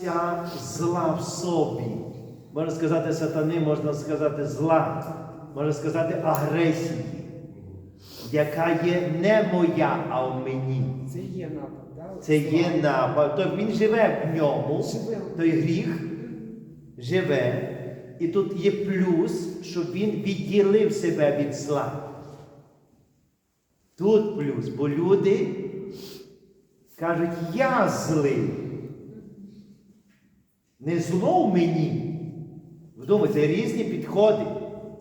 Ця зла в собі. Можна сказати сатани, можна сказати зла, можна сказати агресії, яка є не моя, а в мені. Це є напад, да? Це є напад. Тобто він живе в ньому, той гріх живе. І тут є плюс, що він відділив себе від зла. Тут плюс, бо люди кажуть, я злий. Не зло в мені. Вдумайте, різні підходи.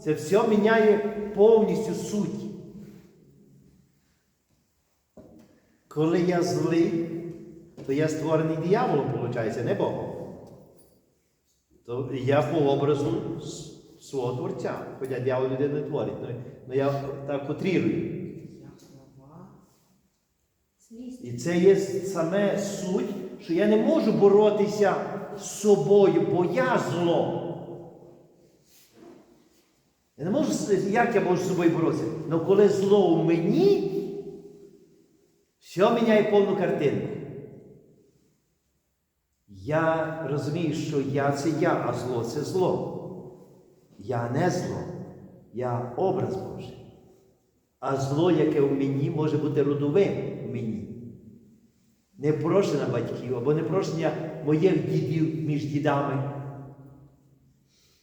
Це все міняє повністю суть. Коли я злий, то я створений дияволом, виходить, не Богом. То я по образу свого Творця. Хоча диявол людину не творить. Ну, ну я так утрірую. І це є саме суть, що я не можу боротися собою, бо я зло. Я не можу, як я можу з собою боротися? Ну коли зло в мені, все міняє повну картинку. Я розумію, що я це я, а зло це зло. Я не зло, я образ Божий. А зло, яке в мені, може бути родовим в мені. Не прошення батьків або не прошення моїх дідів між дідами.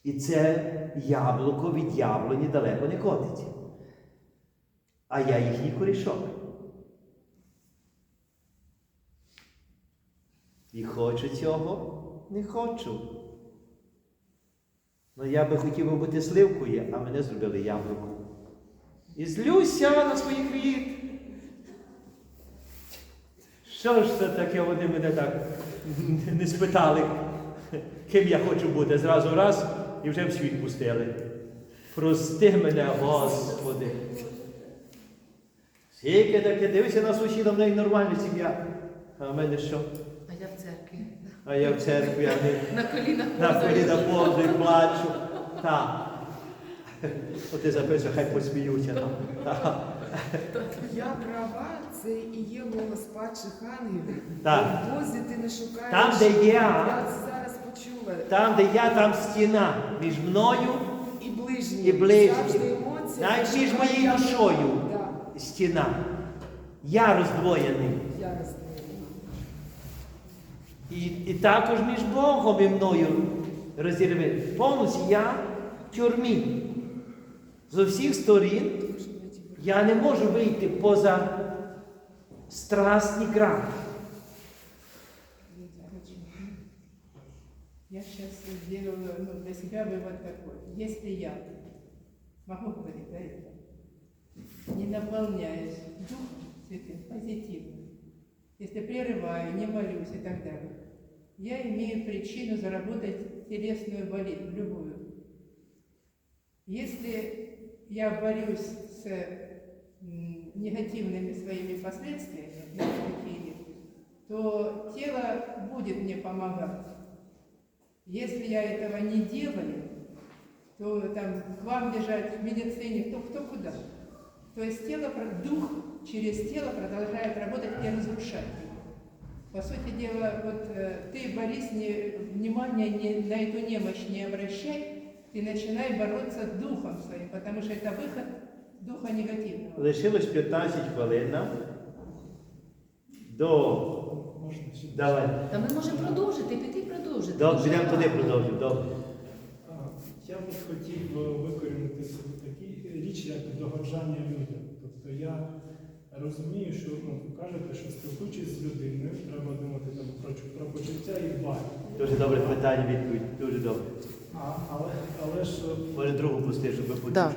І це яблуко від яблуні далеко не котиться. А я їхній корішок. І хочу цього, не хочу. Ну я би хотів бути сливкою, а мене зробили яблуко. І злюся на своїх рід. Що ж це таке, вони мене так не спитали, ким я хочу бути. Зразу раз і вже в світ пустили. Прости мене, Господи. Скільки таке, дивися на сусіда, в неї нормальна сім'я. А в мене що? А я в церкві. А я в церкві, а не На колінах і плачу. Так. Ти записуй, хай посміються там. Я права, це і є голос падших ангелів. Так. В Бозі ти не шукаєш. Там, де я. Я зараз почула. Там, де я, там стіна між мною, І ближні. І ближні. Завжди емоції. між моєю Я- душою Да, стіна. Я роздвоєний. я розумію. І, і також між Богом і мною розірви. Повністю я в тюрмі. З усіх сторін я не можу вийти поза страстні грани. Я сейчас сделаю ну, для себя вывод такой. Если я, могу говорить, да, это, не наполняюсь Духом Святым, позитивным, если прерываю, не молюсь и так далее, я имею причину заработать телесную болезнь, любую. Если я борюсь с негативными своими последствиями, то тело будет мне помогать. Если я этого не делаю, то там к вам бежать в медицине, кто, кто куда. То есть тело, дух через тело продолжает работать и разрушать. По сути дела, вот э, ты, Борис, не, внимания не, на эту немощь не обращай, ты начинай бороться с духом своим, потому что это выход духа негативного. Лишилось 15 хвилин нам до. Давай. Та ми можемо продовжити, піти продовжити. Добре, Дуже підемо туди багато. продовжимо. Добре. А, Я б хотів е, викорінити собі такі річ, як догоджання людям. Тобто я розумію, що ну, ви кажете, що спілкуючись з людиною, треба думати там, про, чу- про почуття і дбати. Дуже добре питання, відповідь. Дуже добре. Але, але ж Може другу пусти, щоб ви почули. Да.